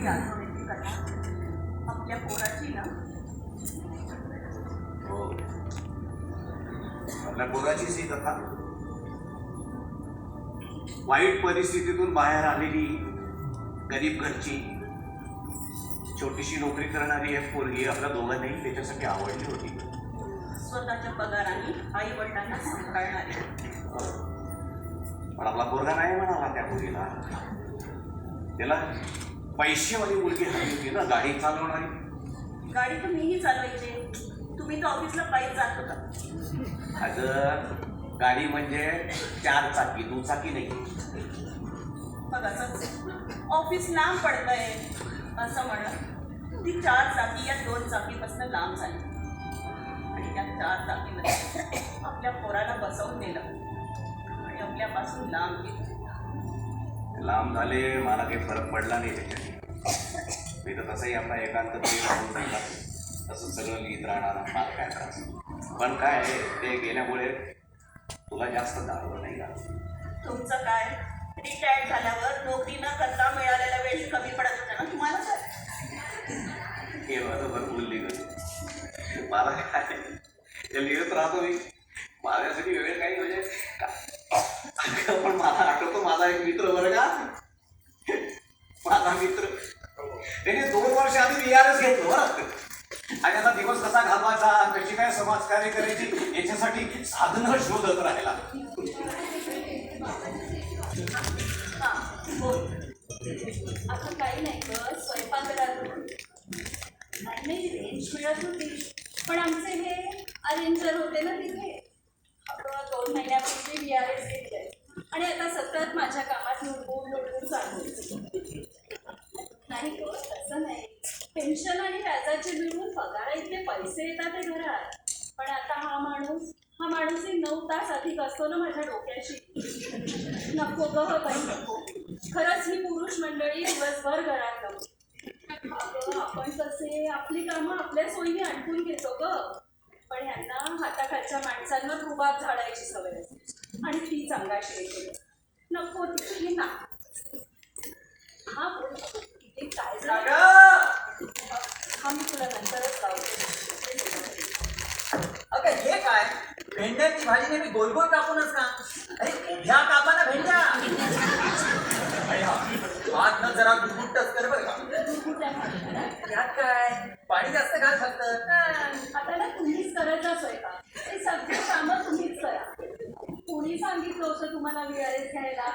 ही आठवण्याची कथा आपल्या पोराची ना हो आपल्या पोराचीच ही कथा वाईट परिस्थितीतून बाहेर आलेली गरीब घरची छोटीशी नोकरी करणारी एक पोरगी आपल्या दोघांनाही त्याच्यासाठी आवडली होती. स्वतःच्या पगाराने आई वडिलांना सांभाळणारी. पण आपला पोरगा नाही म्हणाला त्या मुलीला. त्याला पैसेवाली मुलगी हवी होती ना गाडी चालवणारी. गाडी तर मीही चालवायची. तुम्ही तर ऑफिसला पायी जात होता. अगं गाडी म्हणजे चार चाकी दुचाकी नाही. मग असंच ऑफिस लांब पडतंय असं म्हणलं ती चार चाकी या दोन चाकीपासून लांब झाली. आणि त्या चार चाकीमध्ये आपल्या पोराला बसवून दिलं आणि आपल्यापासून लांब गेलं लांब झाले मला काही फरक पडला नाही त्याच्याने. मी तर तसंही आपला एकांत तसं सगळं लिहित राहणार. मला काय करायचं पण काय आहे, ते गेल्यामुळे तुला जास्त दारू नाही लागलं तुमचं काय? रिटायर्ड झाल्यावर नोकरी न करता मिळालेला वेळ कमी पडत होता ना तुम्हाला काय हे बरोबर बोलली मला काय ते लिहित राहतो मी. माझ्यासाठी वेळ काही म्हणजे का- अगं, पण मला आठवतो माझा एक मित्र बरं का माझा मित्र. त्याने दोन वर्ष आधी बी आर एस घेतलं बरं आणि आता दिवस कसा घालवायचा कशी काय समाजकार्य करायची याच्यासाठी साधनं शोधत राहिला. असं काही नाही ग स्वयंपाकघरात नाही नाही रेंज मिळत होती. पण आमचे हे अरेंजर होते ना तिथे. अगं दोन महिन्यापूर्वी बी आर एस घेतले आणि आता सतत माझ्या कामात लुडबुड लुडबुड चालू होती. नाही ग तसं नाही पेन्शन आणि व्याजाचे मिळून पगारा इतके पैसे येतात ते घरात. पण आता हा माणूस हा माणूस नऊ तास अधिक असतो ना माझ्या डोक्याशी. नको ग बाई नको. खरंच ही पुरुष मंडळी दिवसभर घरात नको आपण कसे आपली कामं आपल्या सोयीने आटपून घेतो ग. पण यांना हाताखालच्या माणसांवर रुबाब झाडायची सवय असते. आणि ती चांगला येते नको ती ना. हा काय? भेंड्यांची भाजी नेहमी गोल गोल कापूनच का अरे उभ्या काका ना भेंड्या हात ना जरा दुर्गुट टच कर बरं का. त्यात काय? पाणी जास्त घाल फक्त. आता ना तुम्हीच करायचा स्वयंपाक. हे सगळं कामं तुम्हीच करा. कोणी सांगितलं होतं तुम्हाला विळेस घ्यायला?